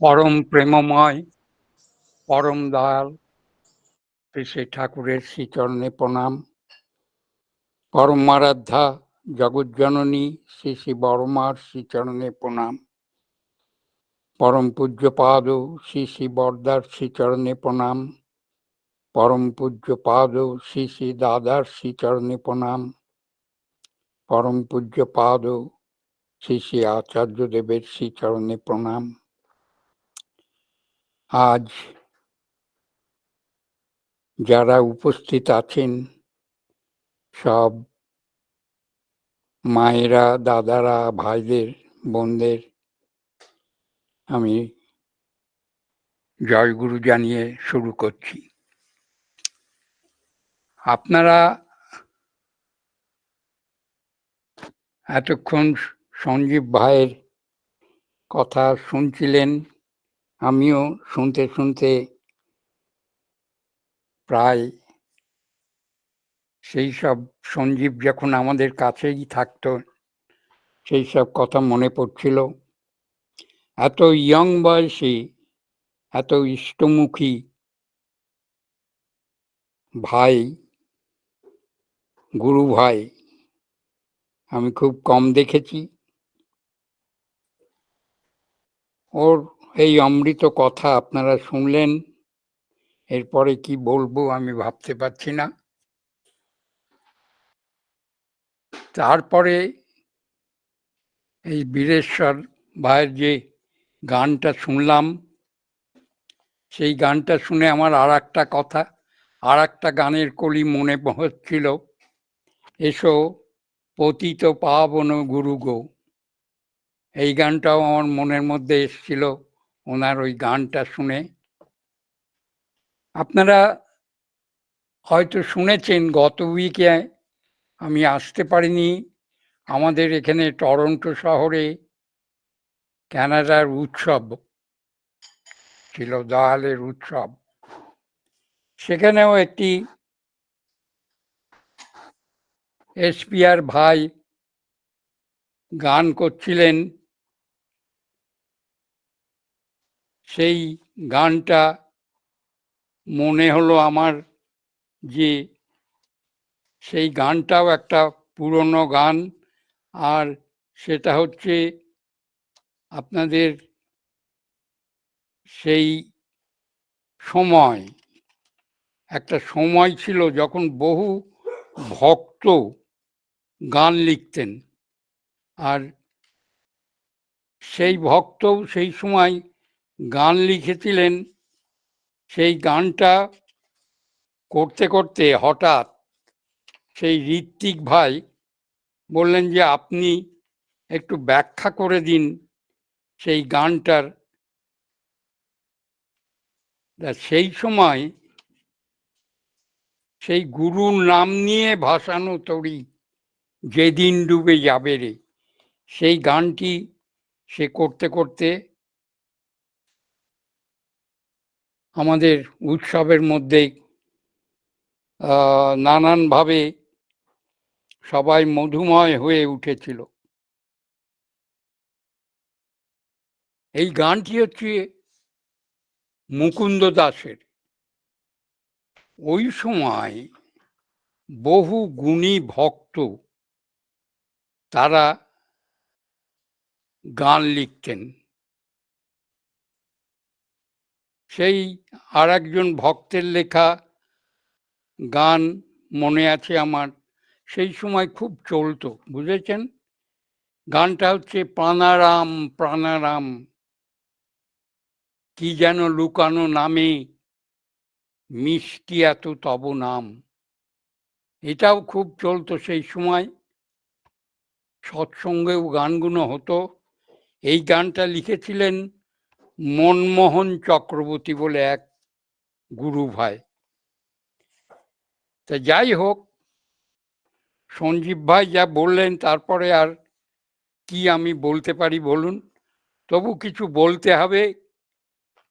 পরম প্রেমময়, পরম দয়াল, শ্রী ঠাকুরের শ্রীচরণে প্রণাম। পরমারাধ্যা জগজ্জননী, শ্রী শ্রী বড়মার শ্রীচরণে প্রণাম। পরম পূজ্যপাদ, শ্রী শ্রী বরদার শ্রীচরণে প্রণাম। পরম পূজ্যপাদ, শ্রী শ্রী দাদার শ্রীচরণে প্রণাম। পরম পূজ্যপাদ, শ্রী শ্রী আচার্য দেবের শ্রীচরণে প্রণাম। আজ যারা উপস্থিত আছেন, সব মায়েরা, দাদারা, ভাইদের, বোনদের, আমি জয়গুরু জানিয়ে শুরু করছি। আপনারা এতক্ষণ সঞ্জীব ভাইয়ের কথা শুনছিলেন আমিও শুনতে শুনতে প্রায় সেই সব সঞ্জীব যখন আমাদের কাছেই থাকতো, সেই সব কথা মনে পড়ছিল। এত ইয়ং বয়সী, এত ইষ্টমুখী ভাই, গুরু ভাই আমি খুব কম দেখেছি। ওর এই অমৃত কথা আপনারা শুনলেন, এরপরে কি বলব আমি ভাবতে পারছি না। তারপরে এই বীরেশ্বর ভাইয়ের যে গানটা শুনলাম, সেই গানটা শুনে আমার আর একটা কথা আর একটা গানের কলি মনে হচ্ছিল, এসো পতিত পাবন গুরু গো। এই গানটাও আমার মনের মধ্যে এসছিল। ওনার ওই গানটা শুনে। আপনারা হয়তো শুনেছেন, গত উইকে আমি আসতে পারিনি। আমাদের এখানে টরন্টো শহরে ক্যানাডার উৎসব ছিল দয়ালের উৎসব। সেখানেও একটি এসপিআর ভাই গান করছিলেন। সেই গানটা মনে হলো আমার যে সেই গানটাও একটা পুরনো গান। আর সেটা হচ্ছে আপনাদের সেই সময়, একটা সময় ছিল যখন বহু ভক্ত গান লিখতেন। আর সেই ভক্তও সেই সময় গান লিখেছিলেন, সেই গানটা করতে করতে হঠাৎ সেই ঋত্বিক ভাই বললেন যে, আপনি একটু ব্যাখ্যা করে দিন সেই গানটার। সেই সময় সেই গুরুর নাম নিয়ে ভাসানো তরি যেদিন ডুবে যাবে রে, সেই গানটি সে করতে করতে আমাদের উৎসবের মধ্যে নানানভাবে সবাই মধুময় হয়ে উঠেছিল। এই গানটি হচ্ছে মুকুন্দ দাসের। ওই সময় বহু গুণী ভক্ত তারা গান লিখতেন। সেই আর একজন ভক্তের লেখা গান মনে আছে আমার। সেই সময় খুব চলতো, বুঝেছেন? গানটা হচ্ছে প্রাণারাম প্রাণারাম। কি যেন লুকানো নামে মিষ্টি এত তব নাম। এটাও খুব চলতো সেই সময়। সৎসঙ্গেও গানগুলো হতো। এই গানটা লিখেছিলেন মনমোহন চক্রবর্তী বলে এক গুরু ভাই। তা যাই হোক, সঞ্জীব ভাই যা বললেন, তারপরে আর কি আমি বলতে পারি বলুন? তবু কিছু বলতে হবে।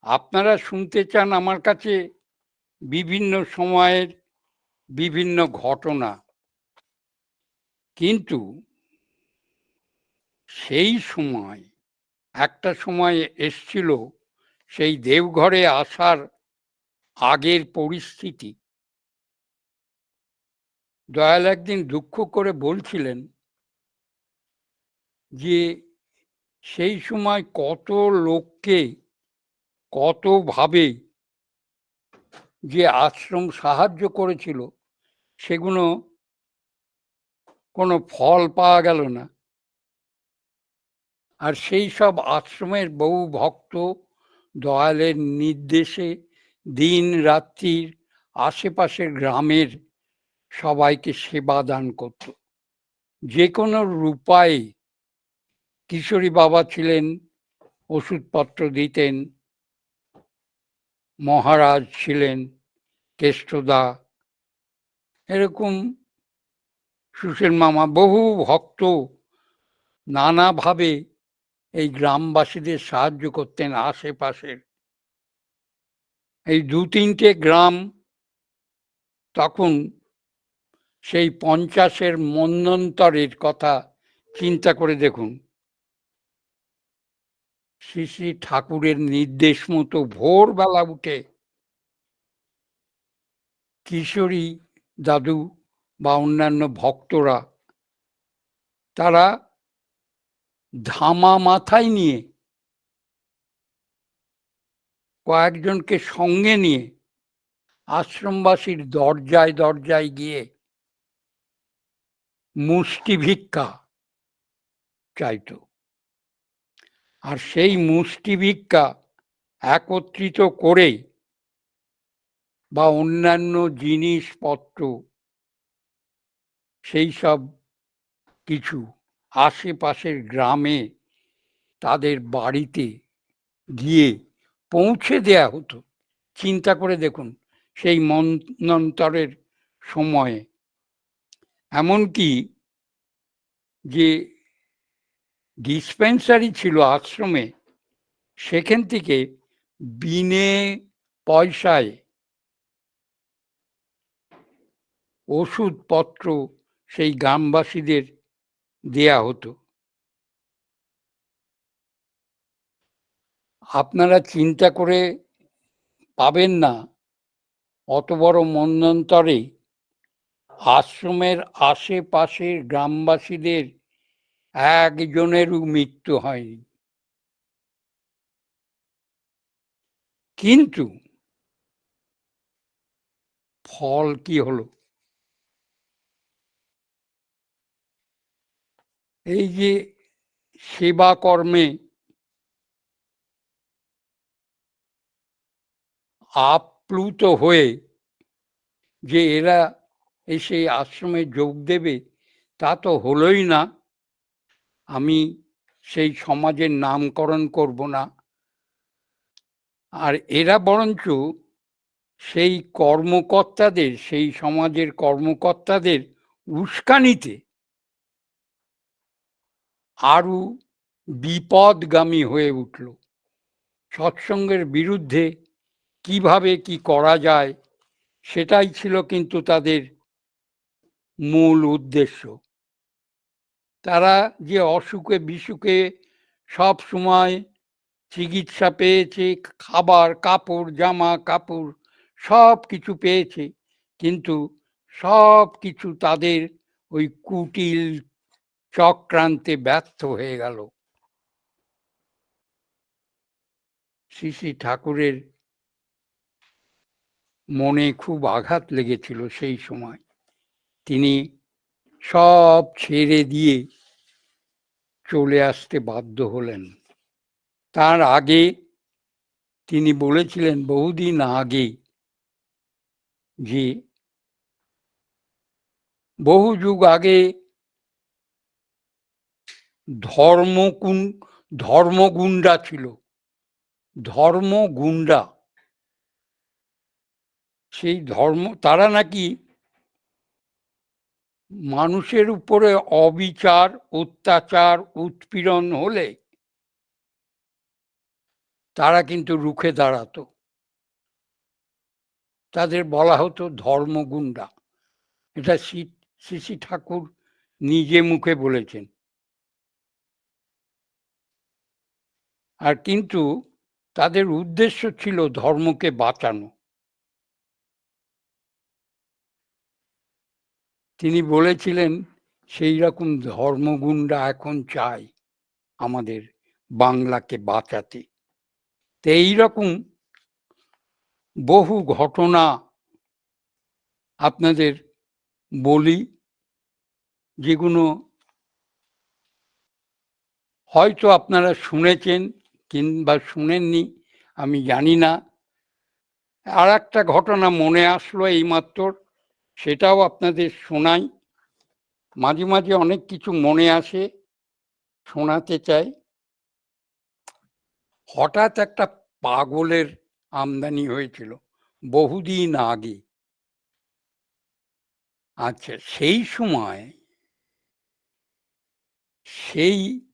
আপনারা শুনতে চান আমার কাছে বিভিন্ন সময়ের বিভিন্ন ঘটনা। কিন্তু সেই সময় একটা সময় এসছিল সেই দেওঘরে আসার আগের পরিস্থিতি। দয়াল একদিন দুঃখ করে বলছিলেন যে, সেই সময় কত লোককে, কতভাবে যে আশ্রম সাহায্য করেছিল, সেগুলো কোনো ফল পাওয়া গেল না। আর সেই সব আশ্রমের বহু ভক্ত দয়ালের নির্দেশে দিন রাত্রির আশেপাশের গ্রামের সবাইকে সেবা দান করত। যে কোনো রূপায় কিশোরী বাবা ছিলেন, ওষুধপত্র দিতেন, মহারাজ ছিলেন, কেষ্টদা, এরকম সুশীল মামা, বহু ভক্ত নানাভাবে এই গ্রামবাসীদের সাহায্য করতেন আশেপাশের। এই দু তিনটে গ্রাম তখন সেই পঞ্চাশের মন্বন্তরের কথা চিন্তা করে দেখুন। শ্রী শ্রী ঠাকুরের নির্দেশ মতো ভোরবেলা উঠে কিশোরী, দাদু বা অন্যান্য ভক্তরা তারা ধামা মাথায় নিয়ে, কয়েকজনকে সঙ্গে নিয়ে আশ্রমবাসীর দরজায় দরজায় গিয়ে মুষ্টি ভিক্ষা চাইত। আর সেই মুষ্টি ভিক্ষা একত্রিত করে বা অন্যান্য জিনিসপত্র, সেই সব কিছু আশেপাশের গ্রামে তাদের বাড়িতে গিয়ে পৌঁছে দেয়া হতো। চিন্তা করে দেখুন, সেই মন্বন্তরের সময়ে। এমনকি যে ডিসপেন্সারি ছিল আশ্রমে, সেখান থেকে বিনে পয়সায় ওষুধপত্র সেই গ্রামবাসীদের দেয়া হতো। আপনারা চিন্তা করে পাবেন না অত বড় মন্বন্তরে আশ্রমের আশেপাশের গ্রামবাসীদের একজনেরও মৃত্যু হয়নি। কিন্তু ফল কি হলো? এই যে সেবা কর্মে আপ্লুত হয়ে যে এরা এসে আশ্রমে যোগ দেবে, তা তো হলোই না। আমি সেই সমাজের নামকরণ করব না। আর এরা বরঞ্চ সেই কর্মকর্তাদের, সেই সমাজের কর্মকর্তাদের উস্কানিতে আরও বিপদগামী হয়ে উঠল। সৎসঙ্গের বিরুদ্ধে কীভাবে কি করা যায়, সেটাই ছিল কিন্তু তাদের মূল উদ্দেশ্য। তারা যে অসুখে বিসুখে সব সময় চিকিৎসা পেয়েছে, খাবার, কাপড়, জামা, কাপড় সব কিছু পেয়েছে, কিন্তু সব কিছু তাদের ওই কুটিল চক্রান্তে ব্যর্থ হয়ে গেল। শ্রী শ্রী ঠাকুরের মনে খুব আঘাত লেগেছিল সেই সময়। তিনি সব ছেড়ে দিয়ে চলে আসতে বাধ্য হলেন। তার আগে তিনি বলেছিলেন বহুদিন আগে যে, বহু যুগ আগে ধর্মকুন ধর্মগুন্ডা ছিল। ধর্মগুন্ডা সেই ধর্ম, তারা নাকি মানুষের উপরে অবিচার, অত্যাচার, উৎপীড়ন হলে তারা কিন্তু রুখে দাঁড়াতো। তাদের বলা হতো ধর্মগুন্ডা এটা শ্রী শ্রী ঠাকুর নিজে মুখে বলেছেন। আর কিন্তু তাদের উদ্দেশ্য ছিল ধর্মকে বাঁচানো। তিনি বলেছিলেন, সেই রকম ধর্মগুণরা এখন চাই আমাদের বাংলাকে বাঁচাতে। তো এইরকম বহু ঘটনা আপনাদের বলি, যেগুলো হয়তো আপনারা শুনেছেন কিংবা শুনেননি, আমি জানি না। আর একটা ঘটনা মনে আসলো এইমাত্র, সেটাও আপনাদের শোনাই। মাঝে মাঝে অনেক কিছু মনে আসে, শোনাতে চাই। হঠাৎ একটা পাগলের আমদানি হয়েছিল, বহুদিন আগে। আচ্ছা সেই সময় সেই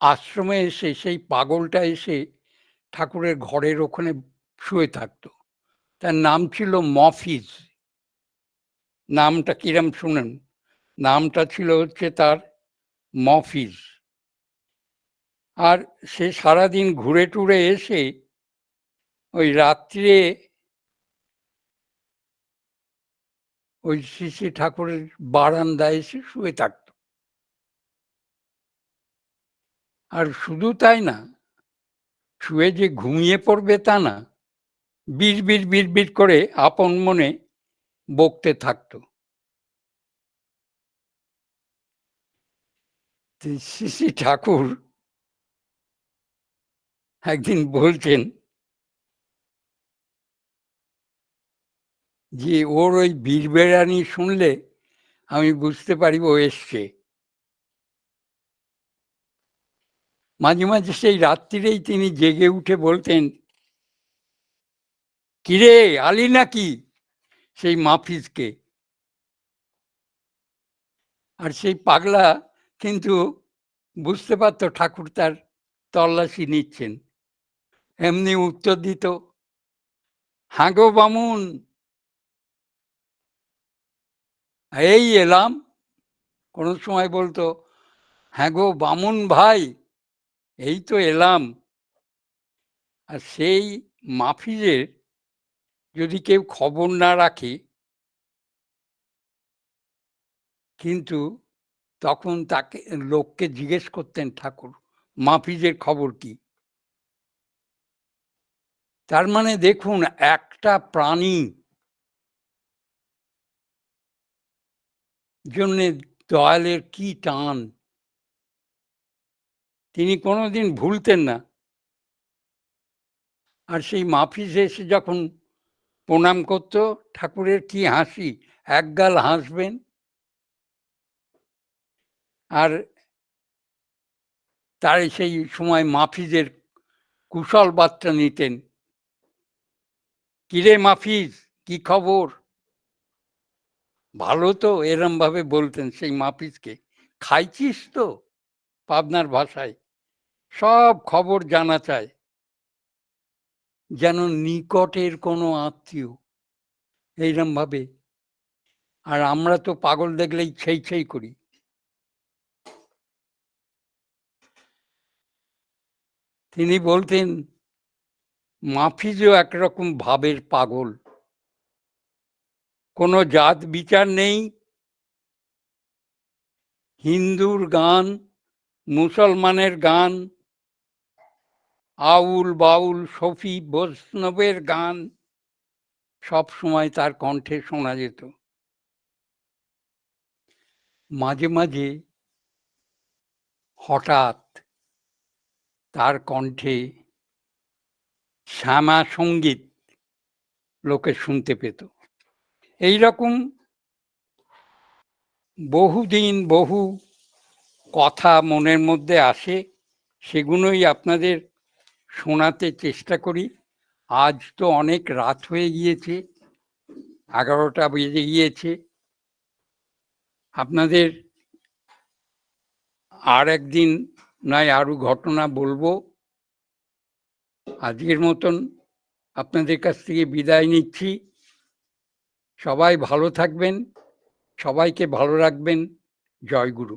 আশ্রমে এসে, সেই পাগলটা এসে ঠাকুরের ঘরের ওখানে শুয়ে থাকতো। তার নাম ছিল মফিজ। নামটা কিরম শুনেন? নামটা ছিল হচ্ছে তার মফিজ। আর সে সারাদিন ঘুরে টুরে এসে ওই রাত্রে ওই শ্রী শ্রী ঠাকুরের বারান্দায় এসে শুয়ে থাকত। আর শুধু তাই না, শুয়ে যে ঘুমিয়ে পড়বে তা না বিড় বিড় বিড় বিড় করে আপন মনে বকতে থাকতো। শ্রী ঠাকুর একদিন বলছেন যে, ওর ওই বীরবেড়ানি শুনলে আমি বুঝতে পারি ও এসছে। মাঝে মাঝে সেই রাত্রিরেই তিনি জেগে উঠে বলতেন, কিরে, আলি নাকি? সেই মাফিজকে। আর সেই পাগলা কিন্তু বুঝতে পারতো ঠাকুর তার তল্লাশি নিচ্ছেন। এমনি উত্তর দিত হাগো বামুন। এই এলাম। কোনো সময় বলতো হ্যাঁ গো বামুন ভাই। এই তো এলাম। আর সেই মাফিজের যদি কেউ খবর না রাখে কিন্তু তখন তাকে, লোককে জিজ্ঞেস করতেন ঠাকুর, মাফিজের খবর কি? তার মানে দেখুন, একটা প্রাণী জন্যে দয়ালের কি টান? তিনি কোনোদিন ভুলতেন না। আর সেই মাফিজ এসে যখন প্রণাম করত, ঠাকুরের কি হাসি একগাল হাসবেন। আর তার সেই সময় মাফিজের কুশল বার্তা নিতেন। কিরে মাফিজ, কি খবর? ভালো তো, এরমভাবে বলতেন সেই মাফিজকে। খাইছিস তো? পাবনার ভাষায়। সব খবর জানা চায় যেন নিকটের কোনো আত্মীয় এইরম ভাবে, আর আমরা তো পাগল দেখলেই ছেই ছেই করি। তিনি বলতেন, মাফিজও একরকম ভাবের পাগল। কোনো জাত বিচার নেই। হিন্দুর গান, মুসলমানের গান আউল বাউল সফি বৈষ্ণবের গান সব সময় তার কণ্ঠে শোনা যেত। মাঝে মাঝে হঠাৎ তার কণ্ঠে শ্যামা সংগীত লোকে শুনতে পেত। এই রকম বহুদিন বহু কথা মনের মধ্যে আসে, সেগুলোই আপনাদের শোনাতে চেষ্টা করি। আজ তো অনেক রাত হয়ে গিয়েছে, এগারোটা বেজে গিয়েছে। আপনাদের আর একদিন নয় আরও ঘটনা বলব। আজকের মতন আপনাদের কাছ থেকে বিদায় নিচ্ছি। সবাই ভালো থাকবেন, সবাইকে ভালো রাখবেন। জয় গুরু।